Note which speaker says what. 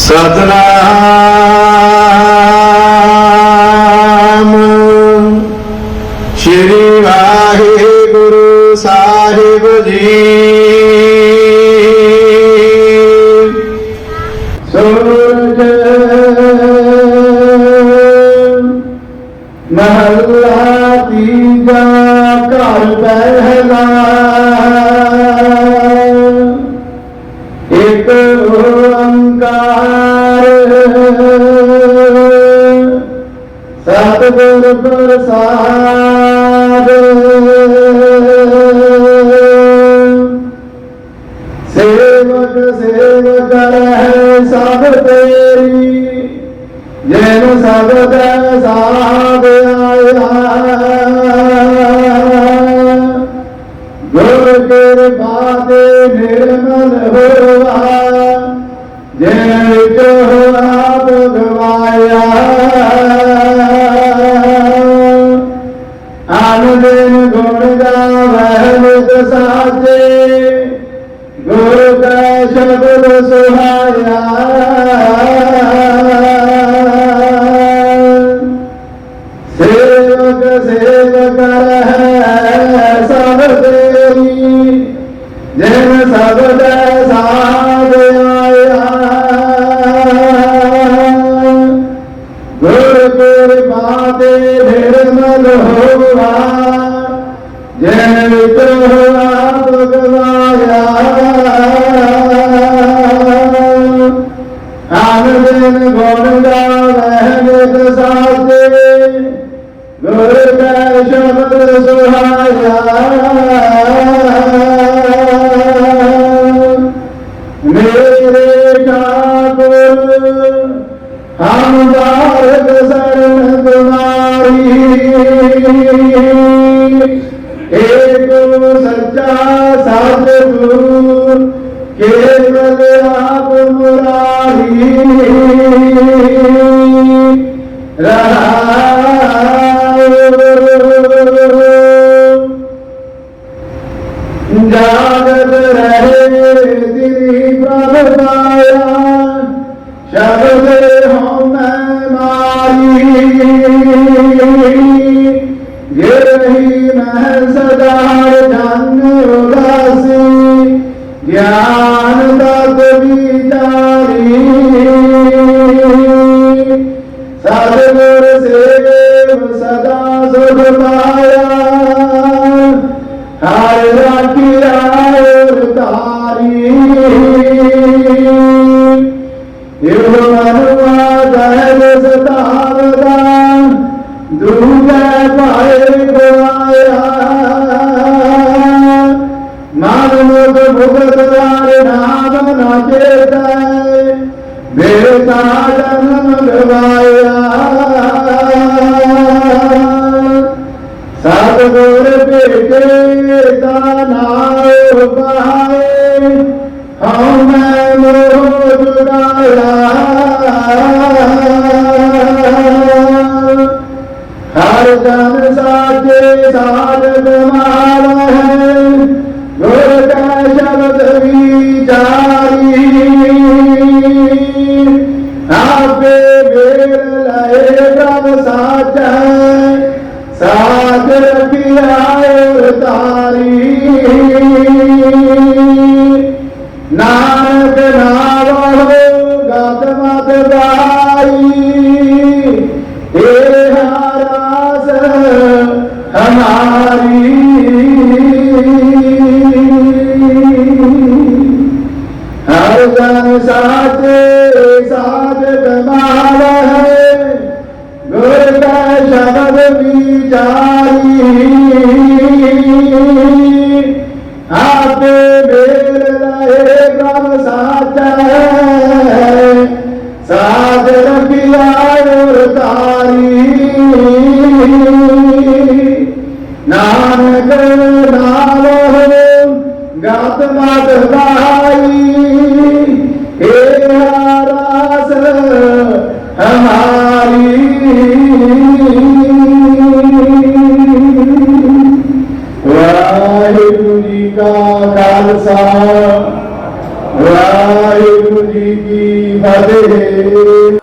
Speaker 1: ਸਤਨਾਮ। ਸ਼੍ਰੀ ਵਾਹਿਗੁਰੂ ਸਾਹਿਬ ਜੀ। ਸੂਰਜ ਮਹੱਲਾ ਤੀਜਾ ਘਰ ਪਹਿਲਾ। ਇਕ ਓੰਕਾਰ। ਸਤਿਗੁਰ ਪ੍ਰਸਾਦ। ਸੇਵਕ ਸੇਵਕ ਹੈ ਸਭ ਤੇਰੀ। ਜੈਨ ਸਬਦ ਸਾਧ ਆਇਆ। ਗੁਰ ਕਿਰਪਾ ਤੇ ਨਿਰਮਲ ਹੋਵਾ ਜੈ ਜੋ ਆਪ ਗਵਾਇਆ ਆਨੰਦਨ ਗੁਣ ਗਾਵਹਿ ਨਿਤ ਸਾਚੇ, ਗੁਰ ਕਾ ਸ਼ਬਦ ਸੁਹਾਇਆ। ਜਿਨ ਵਿਤੋ ਆਪ ਗਵਾਇਆ ਆਨੰਦਨ ਗੁਣ ਗਾਵਹਿ ਨਿਤ ਸਾਚੇ। ਗੁਰ ਕੈ ਸ਼ਬਦ ਸੁਹਾਇਆ। ਮੇਰੇ ਠਾਕੁਰ, ਹਮ ਬਾਰਕ ਸਰਨ ਤੁਮਾਰੀ ਏਕ ਸੱਚਾ ਸਤਿਗੁਰ ਕੇਵਲ ਆਪ ਮੁਰਾਰੀ ਰਹਾਉ ਜਾਗਤ ਰਹੇ ਦਿਨੀ ਪ੍ਰਭ ਪਾਇਆ ਸ਼ਬਦ ਹਉ ਮੈਂ ਮਾਰੀ ਗਿਰਹੀ ਮੈਂ ਸਦਾ ആദമോട് സേവേം സദാ സുഖമായ ആരാട്ടിയായ താരീ. ഇവ ਸਤਿਗੁਰ ਭੇਟੇ ਦਾ ਨਾਮ ਪਾਏ ਹਉ ਮੈਂ ਮੋਹ ਜੁੜਾਇਆ ਹਰ ਜਨ ਸਾਚੇ ਸਾਧ ਕਮਾਵਹਿ ਗੁਰ ਕਾ ਸ਼ਬਦ ਵਿਚਾਰੀ ਆਪੇ ਵੇਲ ਲਏ ਪ੍ਰਭ ਰਖਿਆ ਔਰ ਤਾਰੀ ਨਾਨਕ ਨਾਵਹੁ ਗਤ ਮਤ ਗਾਈ ਨਾਮ ਸਾਚਾ। ਹੈ ਸਾਧ ਰਬਿਆ ਉਰਤਾਰੀ। ਨਾਨਕ ਨਾਲ ਗਤ ਮਤ ਭਾਈ ਏ ਰਾਸ ਹਮਾਰੀ। ਵਾਹਿਗੁਰੂ ਜੀ ਕੀ ਫਤਿਹ।